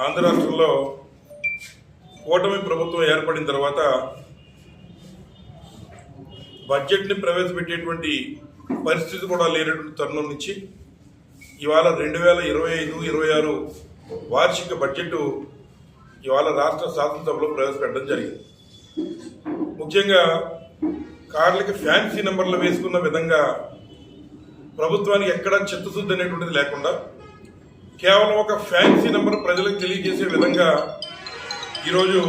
ఆంధ్ర రాష్ట్రంలో కూటమి ప్రభుత్వం ఏర్పడిన తర్వాత బడ్జెట్ని ప్రవేశపెట్టేటువంటి పరిస్థితి కూడా లేనటువంటి తరుణం నుంచి ఇవాళ రెండు వేల ఇరవై ఐదు ఇరవై ఆరు వార్షిక బడ్జెట్ ఇవాళ రాష్ట్ర శాసనసభలో ప్రవేశపెట్టడం జరిగింది. ముఖ్యంగా కార్లకి ఫ్యాన్సీ నెంబర్లు వేసుకున్న విధంగా ప్రభుత్వానికి ఎక్కడ చిత్తశుద్ధి అనేటువంటిది లేకుండా కేవలం ఒక ఫ్యాన్సీ నెంబర్ ప్రజలకు తెలియజేసే విధంగా ఈరోజు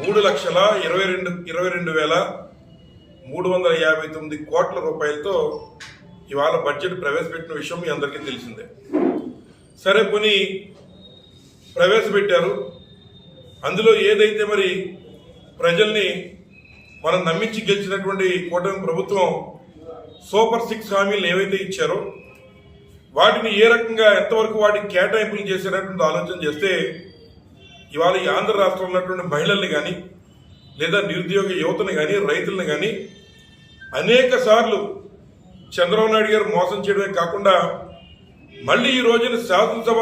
మూడు లక్షల ఇరవై రెండు ఇరవై రెండు వేల మూడు వందల యాభై తొమ్మిది కోట్ల రూపాయలతో ఇవాళ బడ్జెట్ ప్రవేశపెట్టిన విషయం మీ అందరికీ తెలిసిందే. సరే కొని ప్రవేశపెట్టారు. అందులో ఏదైతే మరి ప్రజల్ని మనం నమ్మించి గెలిచినటువంటి కూటమి ప్రభుత్వం సూపర్ సిక్స్ హామీలు ఏవైతే ఇచ్చారో వాటిని ఏ రకంగా ఎంతవరకు వాటికి కేటాయింపులు చేసేటటువంటి ఆలోచన చేస్తే ఇవాళ ఈ ఆంధ్ర రాష్ట్రంలో ఉన్నటువంటి మహిళల్ని కానీ లేదా నిరుద్యోగ యువతను కానీ రైతులను కానీ అనేక సార్లు చంద్రబాబు నాయుడు గారు మోసం చేయడమే కాకుండా మళ్ళీ ఈ రోజున శాసనసభ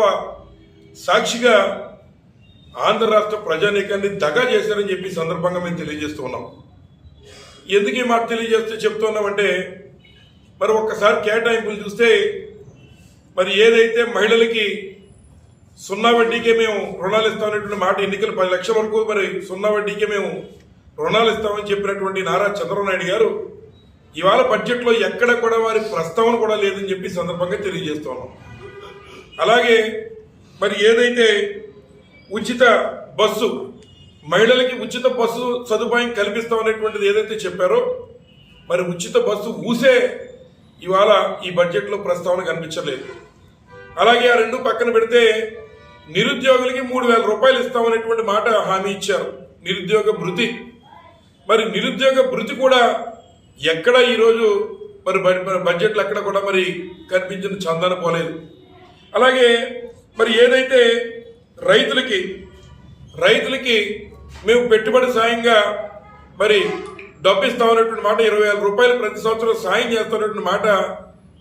సాక్షిగా ఆంధ్ర రాష్ట్ర ప్రజానీకాన్ని దగా చేశారని చెప్పి సందర్భంగా మేము తెలియజేస్తూ ఉన్నాం. ఎందుకు ఈ మాట తెలియజేస్తే చెప్తున్నామంటే మరి ఒక్కసారి కేటాయింపులు చూస్తే మరి ఏదైతే మహిళలకి సున్నా వడ్డీకే మేము రుణాలు ఇస్తామనేటువంటి మాట ఎన్నికలు పది లక్షల వరకు మరి సున్నా వడ్డీకే మేము రుణాలు ఇస్తామని చెప్పినటువంటి నారా చంద్రబాబు నాయుడు గారు ఇవాళ బడ్జెట్లో ఎక్కడ కూడా వారి ప్రస్తావన కూడా లేదని చెప్పి సందర్భంగా తెలియజేస్తున్నాం అలాగే మరి ఏదైతే ఉచిత బస్సు మహిళలకి ఉచిత బస్సు సదుపాయం కల్పిస్తామనేటువంటిది ఏదైతే చెప్పారో మరి ఉచిత బస్సు ఊసే ఇవాళ ఈ బడ్జెట్లో ప్రస్తావన కనిపించలేదు. అలాగే ఆ రెండు పక్కన పెడితే నిరుద్యోగులకి మూడు వేల రూపాయలు ఇస్తామనేటువంటి మాట హామీ ఇచ్చారు. నిరుద్యోగ భృతి. మరి నిరుద్యోగ భృతి కూడా ఎక్కడ ఈరోజు మరి బడ్జెట్లు బడ్జెట్లో ఎక్కడ కూడా మరి కనిపించిన చందన పోలేదు. అలాగే మరి ఏదైతే రైతులకి రైతులకి మేము పెట్టుబడి సాయంగా మరి డబ్బు ఇస్తామనేటువంటి మాట ఇరవై వేల రూపాయలు ప్రతి సంవత్సరం సాయం చేస్తామనేటువంటి మాట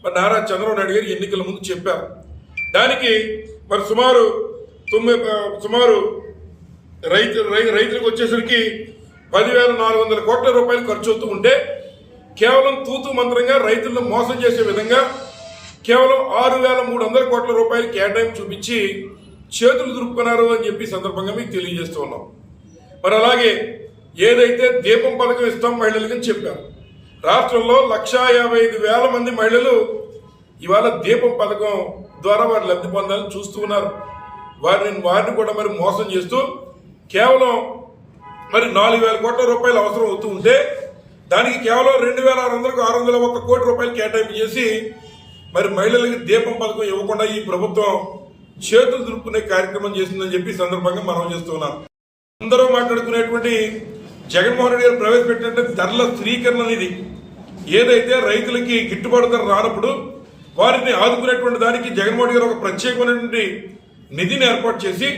మరి నారా చంద్రబాబు నాయుడు గారు ఎన్నికల ముందు చెప్పారు. దానికి మరి సుమారు తొమ్మిది సుమారు రైతు రై- రైతులకు వచ్చేసరికి పదివేల నాలుగు వందల కోట్ల రూపాయలు ఖర్చు అవుతూ ఉంటే కేవలం తూతు మంత్రంగా రైతులను మోసం చేసే విధంగా కేవలం ఆరు వేల మూడు వందల కోట్ల రూపాయలు కేటాయింపు చూపించి చేతులు దురుపుకున్నారు అని చెప్పి సందర్భంగా మీకు తెలియజేస్తూ ఉన్నాం. మరి అలాగే ఏదైతే దీపం పథకం ఇస్తాం మహిళలకి అని చెప్పారు. రాష్ట్రంలో లక్షా యాభై ఐదు వేల మంది మహిళలు ఇవాళ దీపం పథకం ద్వారా వారు లబ్ధి పొందాలని చూస్తూ ఉన్నారు. వారిని వారిని కూడా మరి మోసం చేస్తూ కేవలం మరి నాలుగు వేల కోట్ల రూపాయలు అవసరం అవుతూ ఉంటే దానికి కేవలం రెండు వేల ఆరు వందలకు ఆరు వందల ఒక కోటి రూపాయలు కేటాయింపు చేసి మరి మహిళలకి దీపం పథకం ఇవ్వకుండా ఈ ప్రభుత్వం చేతులు దులుపుకునే కార్యక్రమం చేసిందని చెప్పి సందర్భంగా మనం చేస్తున్నాం అందరూ మాట్లాడుకునేటువంటి జగన్మోహన్ రెడ్డి గారు ప్రవేశపెట్టినటువంటి ధరల స్థిరీకరణ అనేది ఏదైతే రైతులకి గిట్టుబాటు ధర రానప్పుడు వారిని ఆదుకునేటువంటి దానికి జగన్మోహన్ గారు ఒక ప్రత్యేకమైనటువంటి నిధిని ఏర్పాటు చేసి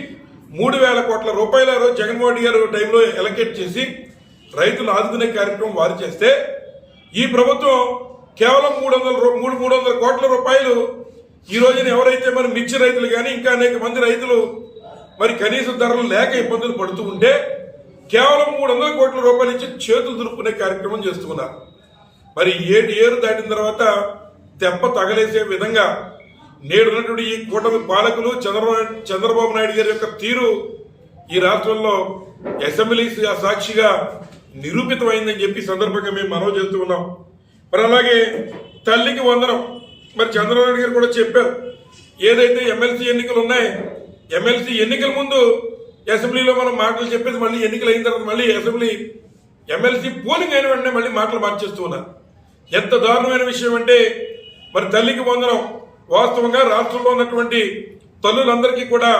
మూడు వేల కోట్ల రూపాయల రోజు జగన్మోహన్ గారు టైంలో ఎలకేట్ చేసి రైతులు ఆదుకునే కార్యక్రమం వారు చేస్తే ఈ ప్రభుత్వం కేవలం మూడు వందల మూడు మూడు వందల కోట్ల రూపాయలు ఈ రోజున ఎవరైతే మరి మిర్చి రైతులు కానీ ఇంకా అనేక మంది రైతులు మరి కనీస ధరలు లేక ఇబ్బందులు పడుతూ ఉంటే కేవలం మూడు వందల కోట్ల రూపాయలు ఇచ్చి చేతులు దులుపుకునే కార్యక్రమం చేస్తున్నారు. మరి ఏడు ఏరు దాటిన తర్వాత దెబ్బ తగలేసే విధంగా నేడున్నటువంటి ఈ కూటమి పాలకులు చంద్రబాబు చంద్రబాబు నాయుడు గారి యొక్క తీరు ఈ రాష్ట్రంలో అసెంబ్లీ సాక్షిగా నిరూపితమైందని చెప్పి సందర్భంగా మేము మనవి చేస్తూ ఉన్నాం. మరి అలాగే తల్లికి వందనం. మరి చంద్రబాబు నాయుడు గారు కూడా చెప్పారు. ఏదైతే ఎమ్మెల్సీ ఎన్నికలు ఉన్నాయి ఎమ్మెల్సీ ఎన్నికల ముందు అసెంబ్లీలో మనం మాటలు చెప్పేసి మళ్ళీ ఎన్నికలు అయిన తర్వాత మళ్ళీ అసెంబ్లీ ఎమ్మెల్సీ పోలింగ్ అయిన వెంటనే మళ్ళీ మాటలు మార్చేస్తూ ఉన్నారు. ఎంత దారుణమైన విషయం అంటే మరి తల్లికి వందనం. వాస్తవంగా రాష్ట్రంలో ఉన్నటువంటి తల్లులందరికీ కూడా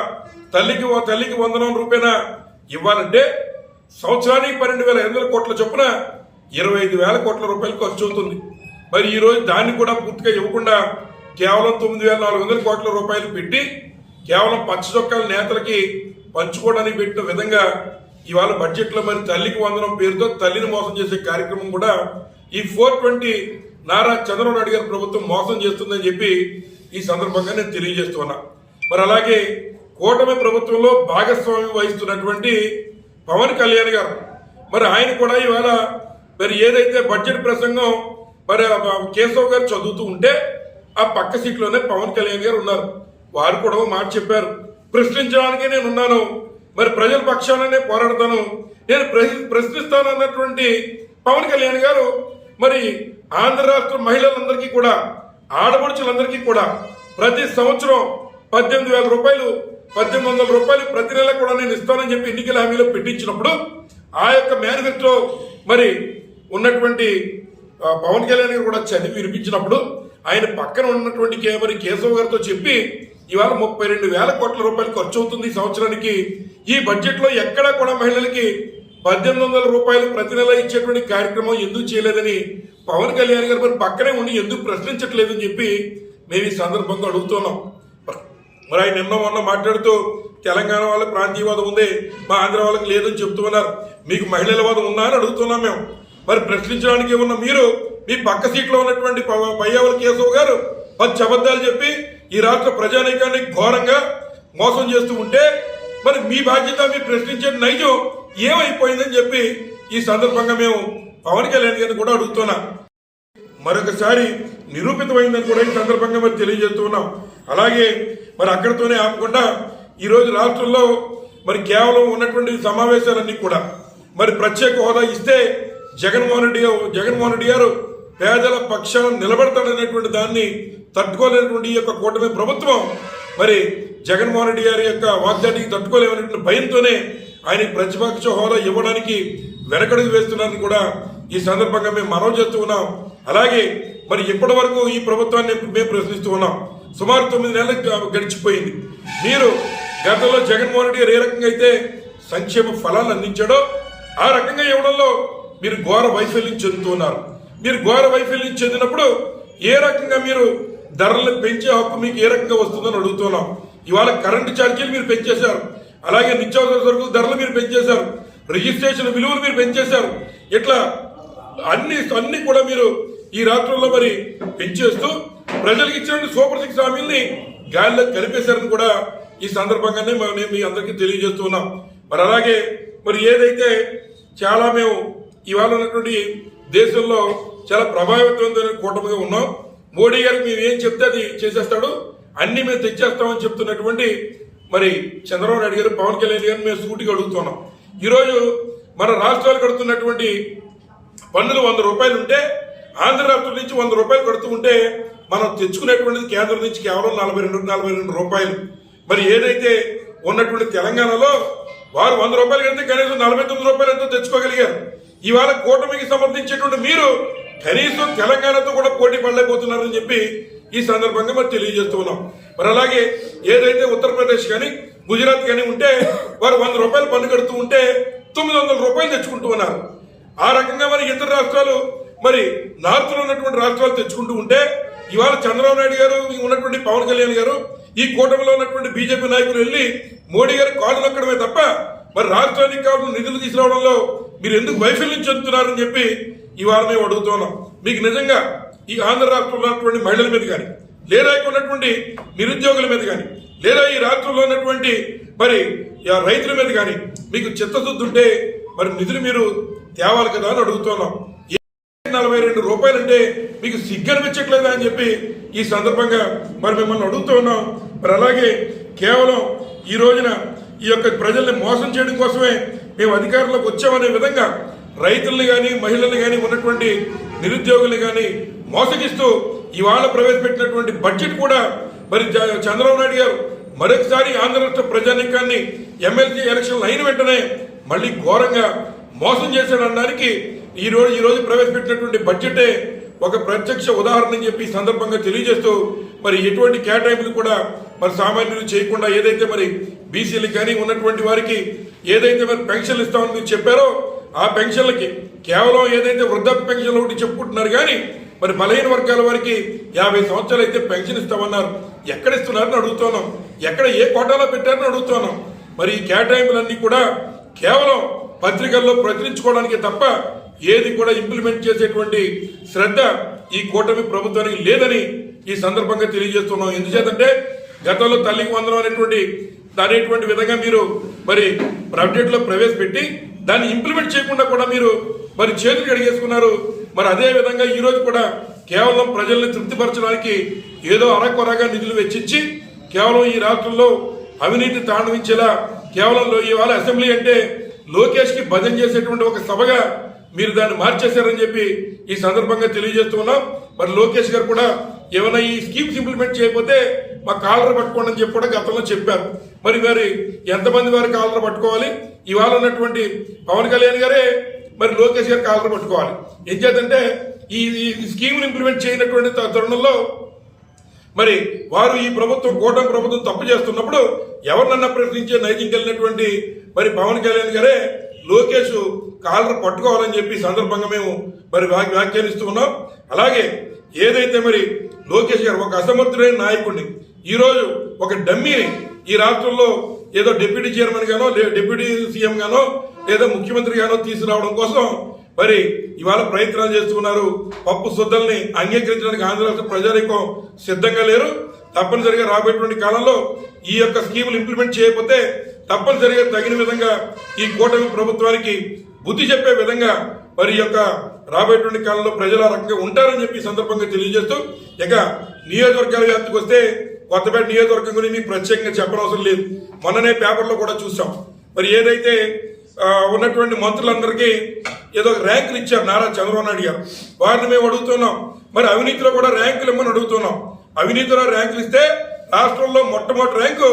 తల్లికి తల్లికి వందనం రూపేణ ఇవ్వాలంటే సంవత్సరానికి పన్నెండు వేల ఐదు వందల కోట్ల చొప్పున ఇరవై ఐదు వేల కోట్ల రూపాయలు ఖర్చు అవుతుంది. మరి ఈరోజు దాన్ని కూడా పూర్తిగా ఇవ్వకుండా కేవలం తొమ్మిది వేల నాలుగు వందల కోట్ల రూపాయలు పెట్టి కేవలం పచ్చ చొక్కాల నేతలకి పంచుకోవడానికి పెట్టిన విధంగా ఇవాళ బడ్జెట్లో మరి తల్లికి వందనం పేరుతో తల్లిని మోసం చేసే కార్యక్రమం కూడా ఈ ఫోర్ ట్వంటీ నారా చంద్రబాబు నాయుడు గారి ప్రభుత్వం మోసం చేస్తుందని చెప్పి ఈ సందర్భంగా నేను తెలియజేస్తున్నా. మరి అలాగే కూటమి ప్రభుత్వంలో భాగస్వామ్యం వహిస్తున్నటువంటి పవన్ కళ్యాణ్ గారు మరి ఆయన కూడా ఇవాళ మరి ఏదైతే బడ్జెట్ ప్రసంగం మరి కేశవ్ గారు చదువుతూ ఉంటే ఆ పక్క సీట్లోనే పవన్ కళ్యాణ్ గారు ఉన్నారు. వారు కూడా మాట చెప్పారు. ప్రశ్నించడానికి నేను ఉన్నాను. మరి ప్రజల పక్షాననే పోరాడతాను. నేను ప్రశ్ని- ప్రశ్నిస్తాను అన్నటువంటి పవన్ కళ్యాణ్ గారు మరి ఆంధ్ర రాష్ట్ర మహిళలందరికీ కూడా ఆడపడుచులందరికీ కూడా ప్రతి సంవత్సరం పద్దెనిమిది వేల రూపాయలు పద్దెనిమిది వందల రూపాయలు ప్రతి నెల కూడా నేను ఇస్తానని చెప్పి ఎన్నికల హామీలో పెట్టించినప్పుడు ఆ యొక్క మేనిఫెస్టో మరి ఉన్నటువంటి పవన్ కళ్యాణ్ గారు కూడా చదివి వినిపించినప్పుడు ఆయన పక్కన ఉన్నటువంటి మరి కేశవ్ గారితో చెప్పి ఇవాళ ముప్పై రెండు వేల కోట్ల రూపాయలు ఖర్చు అవుతుంది ఈ సంవత్సరానికి. ఈ బడ్జెట్లో ఎక్కడా కూడా మహిళలకి పద్దెనిమిది వందల రూపాయలు ప్రతి నెల ఇచ్చేటువంటి కార్యక్రమం ఎందుకు చేయలేదని పవన్ కళ్యాణ్ గారు మరి పక్కనే ఉండి ఎందుకు ప్రశ్నించట్లేదని చెప్పి మేము ఈ సందర్భంగా అడుగుతున్నాం. మరి ఆయన నిన్న మొన్న మాట్లాడుతూ తెలంగాణ వాళ్ళ ప్రాంతీయవాదం ఉంది మా ఆంధ్ర వాళ్ళకి లేదని చెప్తూ ఉన్నారు మీకు మహిళల వాదం ఉందా అని అడుగుతున్నాం మేము. మరి ప్రశ్నించడానికి ఉన్న మీరు మీ పక్క సీట్లో ఉన్నటువంటి ప- కేశవ్ గారు పచ్చి అబద్ధాలు చెప్పి ఈ రాష్ట్ర ప్రజానీకాన్ని ఘోరంగా మోసం చేస్తూ ఉంటే మరి మీ బాధ్యత మీ ప్రశ్నించే నైజం ఏమైపోయిందని చెప్పి ఈ సందర్భంగా మేము పవన్ కళ్యాణ్ గారిని కూడా అడుగుతున్నాం. మరొకసారి నిరూపితమైందని కూడా ఈ సందర్భంగా మరి తెలియజేస్తున్నాం అలాగే మరి అక్కడితోనే ఆపకుండా ఈరోజు రాష్ట్రంలో మరి కేవలం ఉన్నటువంటి సమావేశాలన్నీ కూడా మరి ప్రత్యేక హోదా ఇస్తే జగన్మోహన్ రెడ్డి జగన్మోహన్ రెడ్డి గారు పేదల పక్షాన నిలబడతాడనేటువంటి దాన్ని తట్టుకోలేనటువంటి ఈ యొక్క కూటమి ప్రభుత్వం మరి జగన్మోహన్ రెడ్డి గారి యొక్క వాగ్దానికి తట్టుకోలేమనేటువంటి భయంతోనే ఆయన ప్రతిపక్ష హోదా ఇవ్వడానికి వెనకడుగు వేస్తున్నారని కూడా ఈ సందర్భంగా మేము మనవి చేస్తూ ఉన్నాం. అలాగే మరి ఇప్పటి వరకు ఈ ప్రభుత్వాన్ని మేము ప్రశ్నిస్తూ ఉన్నాం. సుమారు తొమ్మిది నెలలు గడిచిపోయింది. మీరు గతంలో జగన్మోహన్ రెడ్డి గారు ఏ రకంగా అయితే సంక్షేమ ఫలాలు అందించాడో ఆ రకంగా ఇవ్వడంలో మీరు ఘోర వైఫల్యం చెందుతున్నారు. మీరు ఘోర వైఫల్యం చెందినప్పుడు ఏ రకంగా మీరు ధరలు పెంచే హక్కు మీకు ఏ రకంగా వస్తుందని అడుగుతున్నాం. ఇవాళ కరెంటు ఛార్జీలు మీరు పెంచేశారు. అలాగే నిత్యావసర సరుకుల ధరలు మీరు పెంచేశారు. రిజిస్ట్రేషన్ విలువలు మీరు పెంచేశారు. ఇట్లా అన్ని అన్ని కూడా మీరు ఈ రాష్ట్రంలో మరి పెంచేస్తూ ప్రజలకు ఇచ్చిన సూపర్ సిక్స్ హామీల్ని గాలిలో కలిపేశారని కూడా ఈ సందర్భంగానే మేము నేను మీ అందరికీ తెలియజేస్తున్నాం మరి అలాగే మరి ఏదైతే చాలా మేము ఇవాళ ఉన్నటువంటి దేశంలో చాలా ప్రభావితమైన కూటమిగా ఉన్నాం. మోడీ గారికి మేము ఏం చెప్తే అది చేసేస్తాడు? అన్ని మేము తెచ్చేస్తామని చెప్తున్నటువంటి మరి చంద్రబాబు నాయుడు గారు పవన్ కళ్యాణ్ గారిని మేము సూటిగా అడుగుతున్నాం. ఈరోజు మన రాష్ట్రాలు కడుతున్నటువంటి పన్నులు వంద రూపాయలు ఉంటే ఆంధ్ర రాష్ట్రం నుంచి వంద రూపాయలు కడుతూ ఉంటే మనం తెచ్చుకునేటువంటిది కేంద్రం నుంచి కేవలం నలభై రెండు నలభై రెండు రూపాయలు. మరి ఏదైతే ఉన్నటువంటి తెలంగాణలో వారు వంద రూపాయలు కడితే కనీసం నలభై తొమ్మిది రూపాయలు ఎంతో తెచ్చుకోగలిగారు. ఇవాళ కూటమికి సమర్థించేటువంటి మీరు కనీసం తెలంగాణతో కూడా పోటీ పడలేకపోతున్నారని చెప్పి ఈ సందర్భంగా మరి తెలియజేస్తూ ఉన్నాం. మరి అలాగే ఏదైతే ఉత్తరప్రదేశ్ కానీ గుజరాత్ కానీ ఉంటే వారు వంద రూపాయలు పన్ను కడుతూ ఉంటే తొమ్మిది వందల రూపాయలు తెచ్చుకుంటూ ఉన్నారు. ఆ రకంగా మరి ఇతర రాష్ట్రాలు మరి నార్త్లో ఉన్నటువంటి రాష్ట్రాలు తెచ్చుకుంటూ ఉంటే ఇవాళ చంద్రబాబు నాయుడు గారు ఉన్నటువంటి పవన్ కళ్యాణ్ గారు ఈ కూటమిలో ఉన్నటువంటి బీజేపీ నాయకులు వెళ్ళి మోడీ గారు కాలు నొక్కడమే తప్ప మరి రాష్ట్రానికి కావాల్సిన నిధులు తీసుకురావడంలో మీరు ఎందుకు వైఫల్యం చెందుతున్నారని చెప్పి ఇవాళ మేము అడుగుతున్నాం మీకు నిజంగా ఈ ఆంధ్ర రాష్ట్రంలో ఉన్నటువంటి మహిళల మీద కానీ లేదా ఇక్కడ ఉన్నటువంటి నిరుద్యోగుల మీద కానీ లేదా ఈ రాష్ట్రంలో ఉన్నటువంటి మరి రైతుల మీద కానీ మీకు చిత్తశుద్ధి ఉంటే మరి నిధులు మీరు తేవాలి కదా అని అడుగుతున్నాం నలభై రెండు రూపాయలు అంటే మీకు సిగ్గనిపించట్లేదా అని చెప్పి ఈ సందర్భంగా మరి మిమ్మల్ని అడుగుతూ ఉన్నాం. మరి అలాగే కేవలం ఈ రోజున ఈ యొక్క ప్రజల్ని మోసం చేయడం కోసమే మేము అధికారంలోకి వచ్చామనే విధంగా రైతుల్ని కానీ మహిళల్ని కానీ ఉన్నటువంటి నిరుద్యోగుల్ని కానీ మోసగిస్తూ ఇవాళ ప్రవేశపెట్టినటువంటి బడ్జెట్ కూడా మరి చంద్రబాబు నాయుడు గారు మరొకసారి ఆంధ్ర రాష్ట్ర ప్రజానీకాన్ని ఎమ్మెల్సీ ఎలక్షన్లు అయిన వెంటనే మళ్ళీ ఘోరంగా మోసం చేశాడనడానికి ఈరోజు ఈరోజు ప్రవేశపెట్టినటువంటి బడ్జెటే ఒక ప్రత్యక్ష ఉదాహరణ అని చెప్పి సందర్భంగా తెలియజేస్తూ మరి ఎటువంటి కేటాయింపులు కూడా మరి సామాన్యులు చేయకుండా ఏదైతే మరి బీసీలు కానీ ఉన్నటువంటి వారికి ఏదైతే మరి పెన్షన్లు ఇస్తామని మీరు చెప్పారో ఆ పెన్షన్లకి కేవలం ఏదైతే వృద్ధాప్య పెన్షన్లు ఒకటి చెప్పుకుంటున్నారు కానీ మరి బలహీన వర్గాల వారికి యాభై సంవత్సరాలు అయితే పెన్షన్ ఇస్తామన్నారు. ఎక్కడ ఇస్తున్నారని అడుగుతున్నాం. ఎక్కడ ఏ కోటాలో పెట్టారని అడుగుతున్నాం. మరి ఈ కేటాయింపులన్నీ కూడా కేవలం పత్రికల్లో ప్రచురించుకోవడానికి తప్ప ఏది కూడా ఇంప్లిమెంట్ చేసేటువంటి శ్రద్ధ ఈ కూటమి ప్రభుత్వానికి లేదని ఈ సందర్భంగా తెలియజేస్తున్నాం. ఎందుచేతంటే గతంలో తల్లికి వందనం అనేటువంటి అనేటువంటి విధంగా మీరు మరి ప్రైవేట్లో ప్రవేశపెట్టి దాన్ని ఇంప్లిమెంట్ చేయకుండా కూడా మీరు మరి చేతులు కడిగేసుకున్నారు. మరి అదే విధంగా ఈరోజు కూడా కేవలం ప్రజల్ని తృప్తిపరచడానికి ఏదో అరకొరగా నిధులు వెచ్చించి కేవలం ఈ రాష్ట్రంలో అవినీతి తాండవించేలా కేవలం ఇవాళ అసెంబ్లీ అంటే లోకేష్కి భజన చేసేటువంటి ఒక సభగా మీరు దాన్ని మార్చేశారని చెప్పి ఈ సందర్భంగా తెలియజేస్తున్నాం మరి లోకేష్ గారు కూడా ఏమైనా ఈ స్కీమ్స్ ఇంప్లిమెంట్ చేయకపోతే మా కాలర్ పట్టుకోండి అని చెప్పి కూడా గతంలో చెప్పారు. మరి మరి ఎంతమంది వారి కాలర్ పట్టుకోవాలి? ఇవాళ ఉన్నటువంటి పవన్ కళ్యాణ్ గారే మరి లోకేష్ గారి కాలర్ పట్టుకోవాలి. ఏం చేద్దంటే ఈ ఈ స్కీమ్ని ఇంప్లిమెంట్ చేయనటువంటి తరుణంలో మరి వారు ఈ ప్రభుత్వం కూటమి ప్రభుత్వం తప్పు చేస్తున్నప్పుడు ఎవరినన్నా ప్రశ్నించే నైతికం కలిగినటువంటి మరి పవన్ కళ్యాణ్ గారే లోకేష్ కాలర్ పట్టుకోవాలని చెప్పి సందర్భంగా మేము మరి వ్యాఖ్యానిస్తూ ఉన్నాం. అలాగే ఏదైతే మరి లోకేష్ గారు ఒక అసమర్థుడైన నాయకుడిని ఈరోజు ఒక డమ్మీని ఈ రాష్ట్రంలో ఏదో డిప్యూటీ చైర్మన్ గానో లే- డిప్యూటీ సీఎం గానో లేదా ముఖ్యమంత్రి గానో తీసుకురావడం కోసం మరి ఇవాళ ప్రయత్నాలు చేస్తున్నారు. పప్పు శుద్ధల్ని అంగీకరించడానికి ఆంధ్ర రాష్ట్ర ప్రజానికం సిద్ధంగా లేరు. తప్పనిసరిగా రాబోయేటువంటి కాలంలో ఈ యొక్క స్కీములు ఇంప్లిమెంట్ చేయకపోతే తప్పనిసరిగా తగిన విధంగా ఈ కూటమి ప్రభుత్వానికి బుద్ధి చెప్పే విధంగా మరి యొక్క రాబోయేటువంటి కాలంలో ప్రజలు ఆ రకంగా ఉంటారని చెప్పి సందర్భంగా తెలియజేస్తూ ఇక నియోజకవర్గాల వ్యాప్తికి వస్తే కొత్తపేట నియోజకవర్గం గురించి మీకు ప్రత్యేకంగా చెప్పనవసరం లేదు. మొన్ననే పేపర్లో కూడా చూసాం. మరి ఏదైతే ఉన్నటువంటి మంత్రులందరికీ ఏదో ర్యాంకులు ఇచ్చారు నారా చంద్రబాబు నాయుడు గారు. వారిని మేము అడుగుతున్నాం. మరి అవినీతిలో కూడా ర్యాంకులు ఇమ్మని అడుగుతున్నాం. అవినీతిలో ర్యాంకులు ఇస్తే రాష్ట్రంలో మొట్టమొదటి ర్యాంకు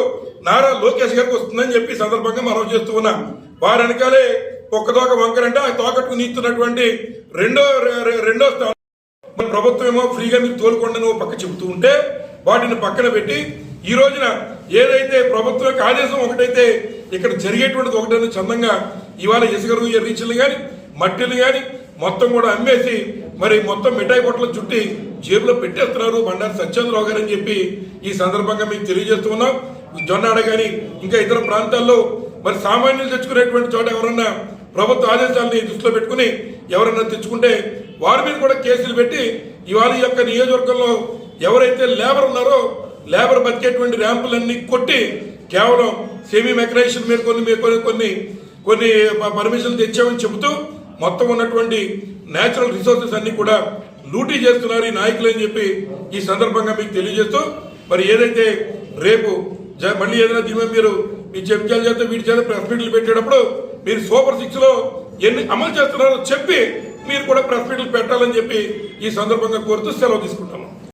నారా లోకేష్ గారికి వస్తుందని చెప్పి సందర్భంగా మనం చేస్తూ ఉన్నాం. వారి వెనకాలే ఒక్కదోక వంకరంటే ఆ తోకట్టుకు ఇస్తున్నటువంటి రెండో రెండో స్థానం ప్రభుత్వం ఏమో ఫ్రీగా మీరు తోలుకోండి ఓ పక్క చెబుతూ ఉంటే వాటిని పక్కన పెట్టి ఈ రోజున ఏదైతే ప్రభుత్వం యొక్క ఆదేశం ఒకటైతే ఇక్కడ జరిగేటువంటిది ఒకటైతే చందంగా ఇవాళ ఇసుకరు రీచ్లు కానీ మట్టిలు కానీ మొత్తం కూడా అమ్మేసి మరి మొత్తం మిఠాయి పొట్టలు చుట్టి జేబులో పెట్టేస్తున్నారు బండారు సత్యేంద్రరావు గారు అని చెప్పి ఈ సందర్భంగా మీకు తెలియజేస్తూ ఉన్నాం. జొన్నాడ కానీ ఇంకా ఇతర ప్రాంతాల్లో మరి సామాన్యులు తెచ్చుకునేటువంటి చోట ఎవరన్నా ప్రభుత్వ ఆదేశాలని దృష్టిలో పెట్టుకుని ఎవరన్నా తెచ్చుకుంటే వారి మీద కూడా కేసులు పెట్టి ఇవాళ యొక్క నియోజకవర్గంలో ఎవరైతే లేబర్ ఉన్నారో లేబర్ బతికేటువంటి ర్యాంపులన్నీ కొట్టి కేవలం సెమీ మెకనైజేషన్ మీద కొన్ని కొన్ని కొన్ని కొన్ని పర్మిషన్లు తెచ్చామని చెబుతూ మొత్తం ఉన్నటువంటి నేచురల్ రిసోర్సెస్ అన్ని కూడా లూటీ చేస్తున్నారు ఈ నాయకులు అని చెప్పి ఈ సందర్భంగా మీకు తెలియజేస్తూ మరి ఏదైతే రేపు జ- మళ్ళీ ఏదైనా దీని మీరు మీ చెప్చాల చేత వీటి చేత ప్రెస్ మీట్లు పెట్టేటప్పుడు మీరు సూపర్ సిక్స్లో ఎన్ని అమలు చేస్తున్నారో చెప్పి మీరు కూడా ప్రెస్ మీట్లు పెట్టాలని చెప్పి ఈ సందర్భంగా కోరుతూ సెలవు తీసుకుంటాను